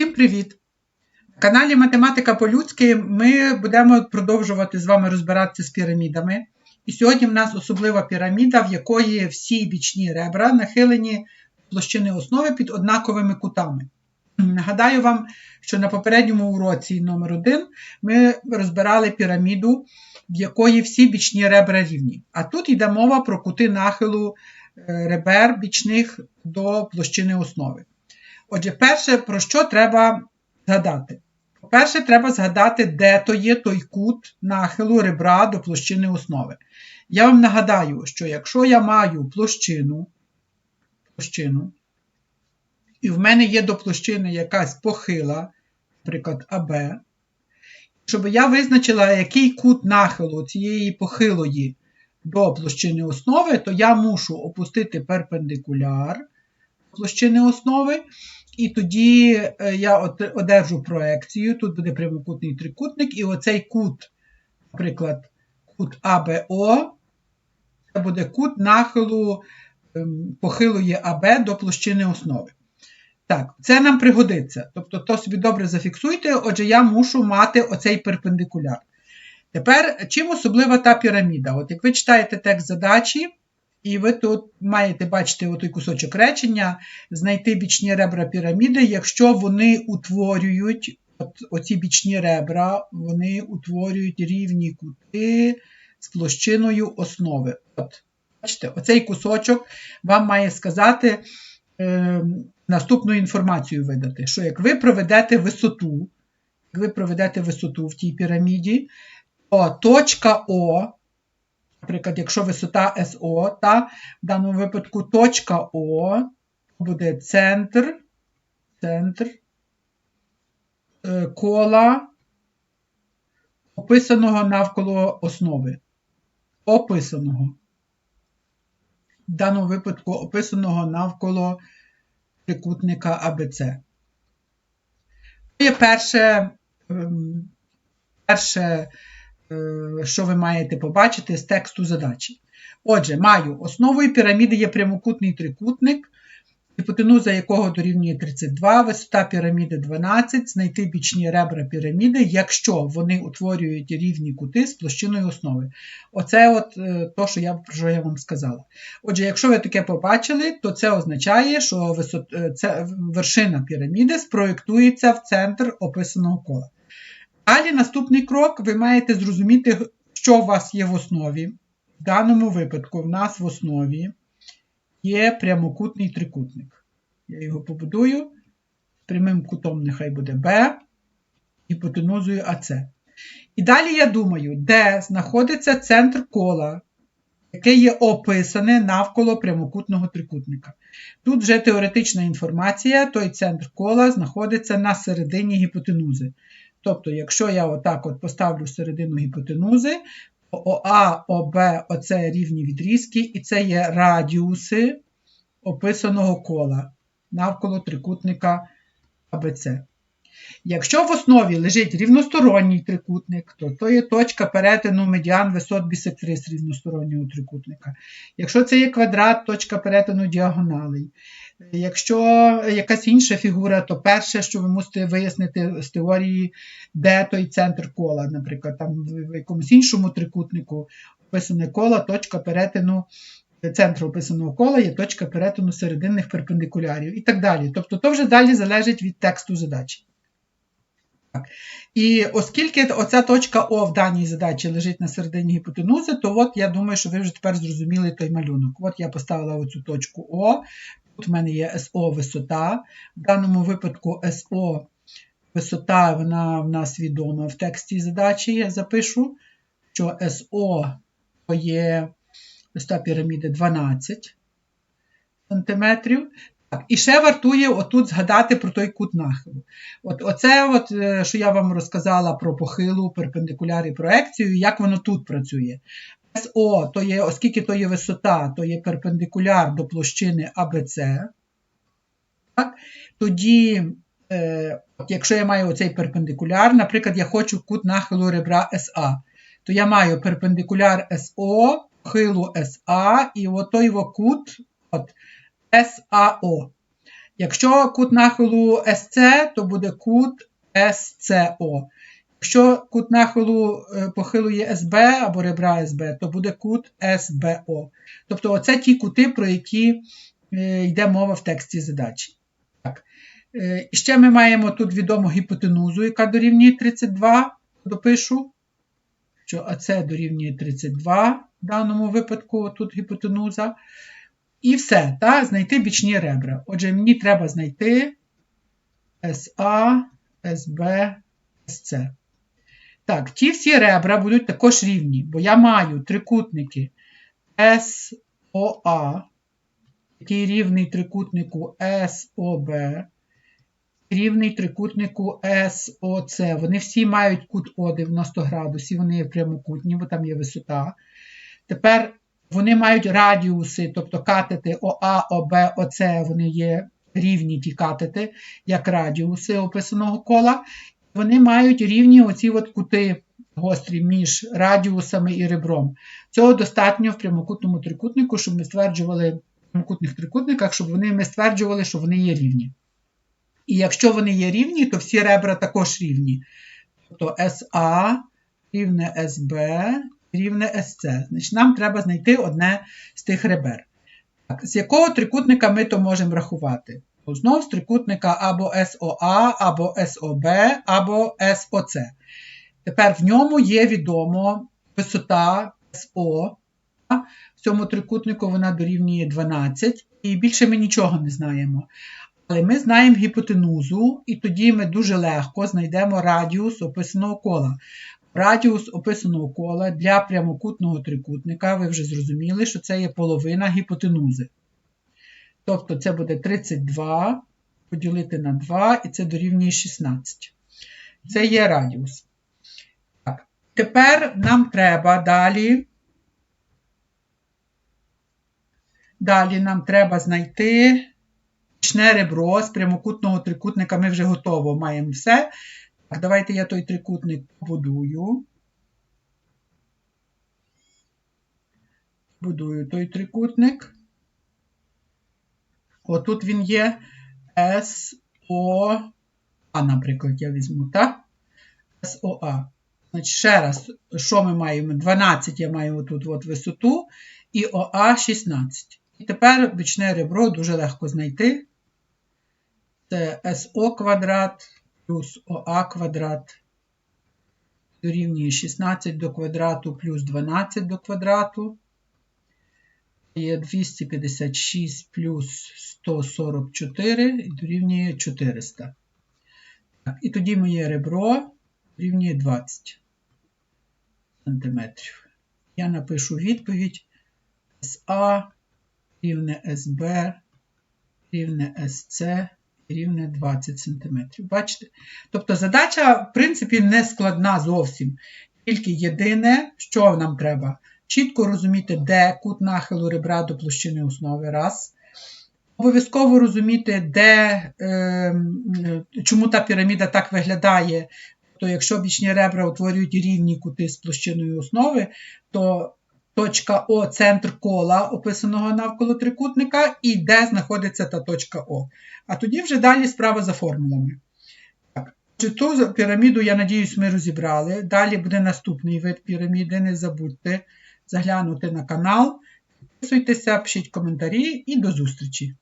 Всім привіт! На каналі Математика по-людськи ми будемо продовжувати з вами розбиратися з пірамідами. І сьогодні в нас особлива піраміда, в якої всі бічні ребра нахилені площини основи під однаковими кутами. Нагадаю вам, що на попередньому уроці номер 1 ми розбирали піраміду, в якої всі бічні ребра рівні. А тут йде мова про кути нахилу е, ребер бічних до площини основи. Отже, перше, про що треба згадати? По-перше, треба згадати, де то є той кут нахилу ребра до площини основи. Я вам нагадаю, що якщо я маю площину, площину і в мене є до площини якась похила, наприклад, АБ, щоб я визначила, який кут нахилу цієї похилої до площини основи, то я мушу опустити перпендикуляр площини основи. І тоді е, я одержу проекцію. Тут буде прямокутний трикутник, і оцей кут, наприклад, кут АБО, це буде кут нахилу ем, похилої АБ до площини основи. Так, це нам пригодиться. Тобто, то собі добре зафіксуйте, отже, я мушу мати оцей перпендикуляр. Тепер, чим особлива та піраміда? От як ви читаєте текст задачі, і ви тут маєте бачити отой кусочок речення, знайти бічні ребра піраміди, якщо вони утворюють от, оці бічні ребра, вони утворюють рівні кути з площиною основи. От, Бачите, оцей кусочок вам має сказати е, наступну інформацію видати, що як ви проведете висоту, як ви проведете висоту в тій піраміді, то точка О. Наприклад, якщо висота СО, та, в даному випадку точка О буде центр, центр е, кола, описаного навколо основи. Описаного. В даному випадку описаного навколо трикутника АБЦ. Це є перше, ем, перше що ви маєте побачити з тексту задачі. Отже, маю основою піраміди є прямокутний трикутник, гіпотенуза якого дорівнює 32, висота піраміди 12, знайти бічні ребра піраміди, якщо вони утворюють рівні кути з площиною основи. Оце от е, то, що я, про що я вам сказала. Отже, якщо ви таке побачили, то це означає, що висот... Е, це вершина піраміди спроєктується в центр описаного кола. Далі наступний крок, ви маєте зрозуміти, що у вас є в основі. В даному випадку в нас в основі є прямокутний трикутник. Я його побудую. Прямим кутом нехай буде B, гіпотенузою АС. І далі я думаю, де знаходиться центр кола, яке є описане навколо прямокутного трикутника. Тут вже теоретична інформація, той центр кола знаходиться на середині гіпотенузи. Тобто, якщо я отак от поставлю середину гіпотенузи, то ОА, ОБ оце рівні відрізки, і це є радіуси описаного кола навколо трикутника АБЦ. Якщо в основі лежить рівносторонній трикутник, то то є точка перетину медіан висот бісектрис рівностороннього трикутника. Якщо це є квадрат, точка перетину діагоналей. Якщо якась інша фігура, то перше, що ви мусите вияснити з теорії, де той центр кола, наприклад, там в якомусь іншому трикутнику описане коло, точка перетину центру описаного кола є точка перетину серединних перпендикулярів і так далі. Тобто, то вже далі залежить від тексту задачі. І оскільки оця точка О в даній задачі лежить на середині гіпотенузи, то от я думаю, що ви вже тепер зрозуміли той малюнок. От я поставила оцю точку О. Тут в мене є СО висота. В даному випадку СО висота, вона в нас відома в тексті задачі. Я запишу, що СО є висота піраміди 12 см. І ще вартує отут згадати про той кут нахилу. От Оце, от, е, що я вам розказала про похилу, перпендикуляр і проекцію, як воно тут працює. СО, то є, оскільки то є висота, то є перпендикуляр до площини АБЦ. Так? Тоді, е, от якщо я маю оцей перпендикуляр, наприклад, я хочу кут нахилу ребра СА, то я маю перпендикуляр СО, хилу СА, і отой кут от, САО. Якщо кут нахилу СЦ, то буде кут СЦО. Якщо кут нахилу е, похилує СБ або ребра СБ, то буде кут СБО. Тобто, оце ті кути, про які е, йде мова в тексті задачі. Так. Е, ще ми маємо тут відому гіпотенузу, яка дорівнює 32. Допишу, що АЦ дорівнює 32 в даному випадку тут гіпотенуза. І все, та, знайти бічні ребра. Отже, мені треба знайти СА, СБ, СЦ. Так, ті всі ребра будуть також рівні, бо я маю трикутники СОА, який рівний трикутнику СОБ, рівний трикутнику СОЦ. Вони всі мають кут О 90 градусів, вони є прямокутні, бо там є висота. Тепер вони мають радіуси, тобто катети ОА, ОБ, ОЦ, вони є рівні ті катети, як радіуси описаного кола. Вони мають рівні оці от кути гострі між радіусами і ребром. Цього достатньо в прямокутному трикутнику, щоб ми стверджували в прямокутних трикутниках, щоб вони ми стверджували, що вони є рівні. І якщо вони є рівні, то всі ребра також рівні. Тобто СА рівне СБ рівне СЦ. Значить, нам треба знайти одне з тих ребер. Так, З якого трикутника ми то можемо рахувати? Знову з трикутника або СОА, або СОБ, або СОЦ. Тепер в ньому є відомо висота СО. В цьому трикутнику вона дорівнює 12, і більше ми нічого не знаємо. Але ми знаємо гіпотенузу, і тоді ми дуже легко знайдемо радіус описаного кола. Радіус описаного кола для прямокутного трикутника, ви вже зрозуміли, що це є половина гіпотенузи. Тобто це буде 32 поділити на 2, і це дорівнює 16. Це є радіус. Так. Тепер нам треба далі. Далі нам треба знайти ребро з прямокутного трикутника. Ми вже готово маємо все. Так, давайте я той трикутник побудую. Будую той трикутник. Отут він є СОА, наприклад, я візьму, так? СОА. Значить, ще раз, що ми маємо? 12 я маю тут от висоту, і ОА 16. І тепер бічне ребро дуже легко знайти. Це СО квадрат плюс ОА квадрат дорівнює 16 до квадрату плюс 12 до квадрату. Є 256 плюс 144 і дорівнює 400. Так, І тоді моє ребро дорівнює 20 см. Я напишу відповідь СА рівне СБ рівне СЦ рівне 20 см. Бачите? Тобто задача, в принципі, не складна зовсім. Тільки єдине, що нам треба. Чітко розуміти, де кут нахилу ребра до площини основи. раз. Обов'язково розуміти, де, е, чому та піраміда так виглядає. То якщо бічні ребра утворюють рівні кути з площиною основи, то точка О центр кола, описаного навколо трикутника, і де знаходиться та точка О. А тоді вже далі справа за формулами. Так. Ту піраміду, я надіюсь, ми розібрали. Далі буде наступний вид піраміди. Не забудьте заглянути на канал. Підписуйтеся, пишіть коментарі і до зустрічі!